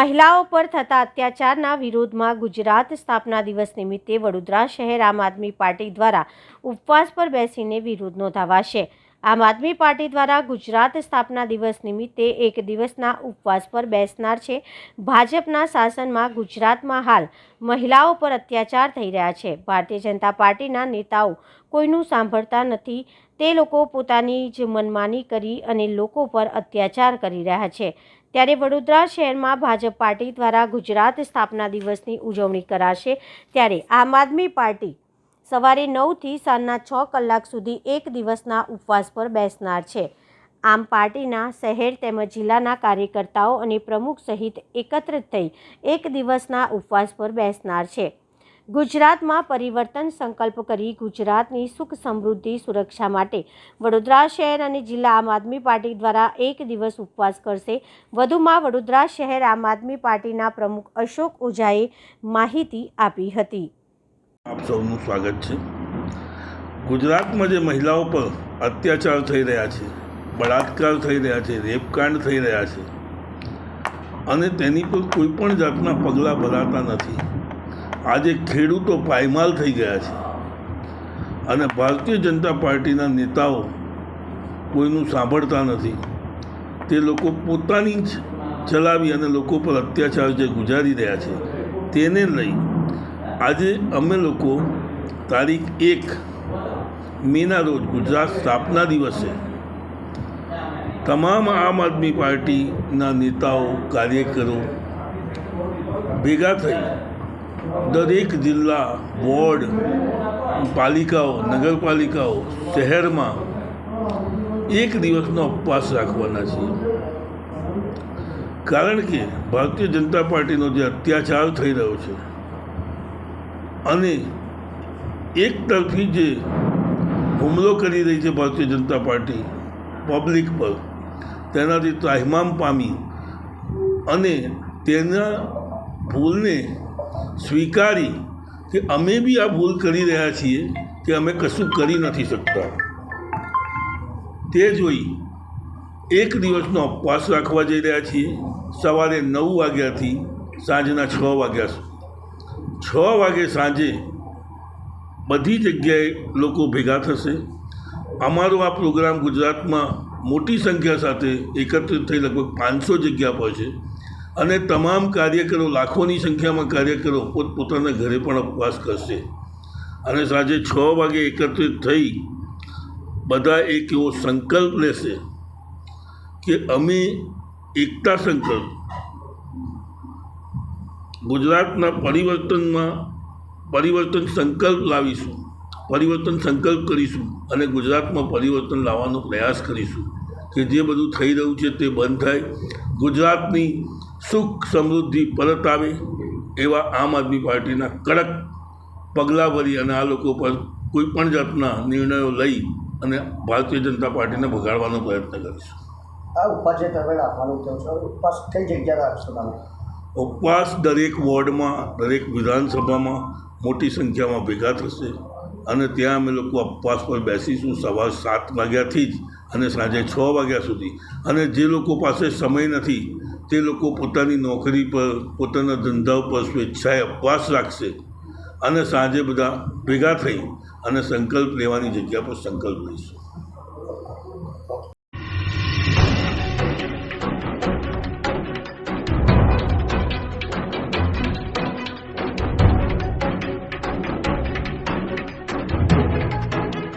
મહિલાઓ પર થતા અત્યાચારના વિરોધમાં ગુજરાત સ્થાપના દિવસ નિમિત્તે વડોદરા શહેર આમ આદમી પાર્ટી દ્વારા ઉપવાસ પર બેસીને વિરોધ નોંધાવાશે. આમ આદમી પાર્ટી દ્વારા ગુજરાત સ્થાપના દિવસ નિમિત્તે એક દિવસના ઉપવાસ પર બેસનાર છે. ભાજપના શાસનમાં ગુજરાતમાં હાલ મહિલાઓ પર અત્યાચાર થઈ રહ્યા છે. ભારતીય જનતા પાર્ટીના નેતાઓ કોઈનું સાંભળતા નથી. તે લોકો પોતાની જ મનમાની કરી અને લોકો પર અત્યાચાર કરી રહ્યા છે. ત્યારે વડોદરા શહેરમાં ભાજપ પાર્ટી દ્વારા ગુજરાત સ્થાપના દિવસની ઉજવણી કરાશે ત્યારે આમ આદમી પાર્ટી સવારે નવથી સાંજના છ કલાક સુધી એક દિવસના ઉપવાસ પર બેસનાર છે. આમ પાર્ટીના શહેર તેમજ જિલ્લાના કાર્યકર્તાઓ અને પ્રમુખ સહિત એકત્રિત થઈ એક દિવસના ઉપવાસ પર બેસનાર છે. ગુજરાતમાં પરિવર્તન સંકલ્પ કરી ગુજરાતની સુખ સમૃદ્ધિ સુરક્ષા માટે વડોદરા શહેર અને જિલ્લા આમ આદમી પાર્ટી દ્વારા એક દિવસ ઉપવાસ કરશે. વધુમાં વડોદરા શહેર આમ આદમી પાર્ટીના પ્રમુખ અશોક ઓઝાએ માહિતી આપી હતી. આપ સૌનું સ્વાગત છે. ગુજરાતમાં જે મહિલાઓ પર અત્યાચાર થઈ રહ્યા છે, બળાત્કાર થઈ રહ્યા છે, રેપકાંડ થઈ રહ્યા છે, અને તેની પર કોઈ પણ જાતના પગલાં ભરાતા નથી. આજે ખેડૂતો પાયમાલ થઈ ગયા છે. અને ભારતીય જનતા પાર્ટીના નેતાઓ કોઈનું સાંભળતા નથી. તે લોકો પોતાની જ ચલાવી અને લોકો પર અત્યાચાર જે ગુજારી રહ્યા છે, તેને લઈ આજે અમે લોકો તારીખ એક મેના રોજ ગુજરાત સ્થાપના દિવસે તમામ આમ આદમી પાર્ટીના નેતાઓ, કાર્યકરો ભેગા થઈ દરેક જિલ્લા વોર્ડ, પાલિકાઓ, નગરપાલિકાઓ, શહેરમાં એક દિવસનો ઉપવાસ રાખવાના છીએ. કારણ કે ભારતીય જનતા પાર્ટીનો જે અત્યાચાર થઈ રહ્યો છે અને એક તરફી જે હુમલો કરી રહી છે ભારતીય જનતા પાર્ટી પબ્લિક પર, તેનાથી ત્રાહિમામ પામી અને તેના ભૂલને સ્વીકારી કે અમે બી આ ભૂલ કરી રહ્યા છીએ કે અમે કશું કરી નથી શકતા. તે જોઈ એક દિવસનો ઉપવાસ રાખવા જઈ રહ્યા છીએ. સવારે નવ વાગ્યાથી સાંજના છ વાગ્યા સુધી. છ વાગે સાંજે બધી જગ્યાએ લોકો ભેગા થશે. અમારો આ પ્રોગ્રામ ગુજરાતમાં મોટી સંખ્યા સાથે એકત્રિત થઈ લગભગ પાંચસો જગ્યા પર છે અને તમામ કાર્યકરો લાખોની સંખ્યામાં કાર્યકરો પોતપોતાના ઘરે પણ ઉપવાસ કરશે. અને સાંજે છ વાગે એકત્રિત થઈ બધા એક એવો સંકલ્પ લેશે કે અમે એકતા સંકલ્પ ગુજરાતના પરિવર્તનમાં પરિવર્તન સંકલ્પ લાવીશું, પરિવર્તન સંકલ્પ કરીશું અને ગુજરાતમાં પરિવર્તન લાવવાનો પ્રયાસ કરીશું કે જે બધું થઈ રહ્યું છે તે બંધ થાય, ગુજરાતની સુખ સમૃદ્ધિ પરત આવે એવા આમ આદમી પાર્ટીના કડક પગલાં ભરી અને આ લોકો પર કોઈ પણ જાતના નિર્ણયો લઈ અને ભારતીય જનતા પાર્ટીને ભગાડવાનો પ્રયત્ન કરીશું. આ ઉપવાસ જે કહો છો, ઉપવાસ કઈ જગ્યા રાખશો તમે? ઉપવાસ દરેક વોર્ડમાં, દરેક વિધાનસભામાં મોટી સંખ્યામાં ભેગા થશે અને ત્યાં અમે લોકો ઉપવાસ પર બેસીશું સવાર સાત વાગ્યાથી જ અને સાંજે છ વાગ્યા સુધી. અને જે લોકો પાસે સમય નથી, તે લોકો પોતાની નોકરી પર, પોતાના ધંધા ઉપર સ્વેચ્છાએ ઉપવાસ રાખશે અને સાંજે બધા ભેગા થઈ અને સંકલ્પ લેવાની જગ્યા પર સંકલ્પ લઈશું.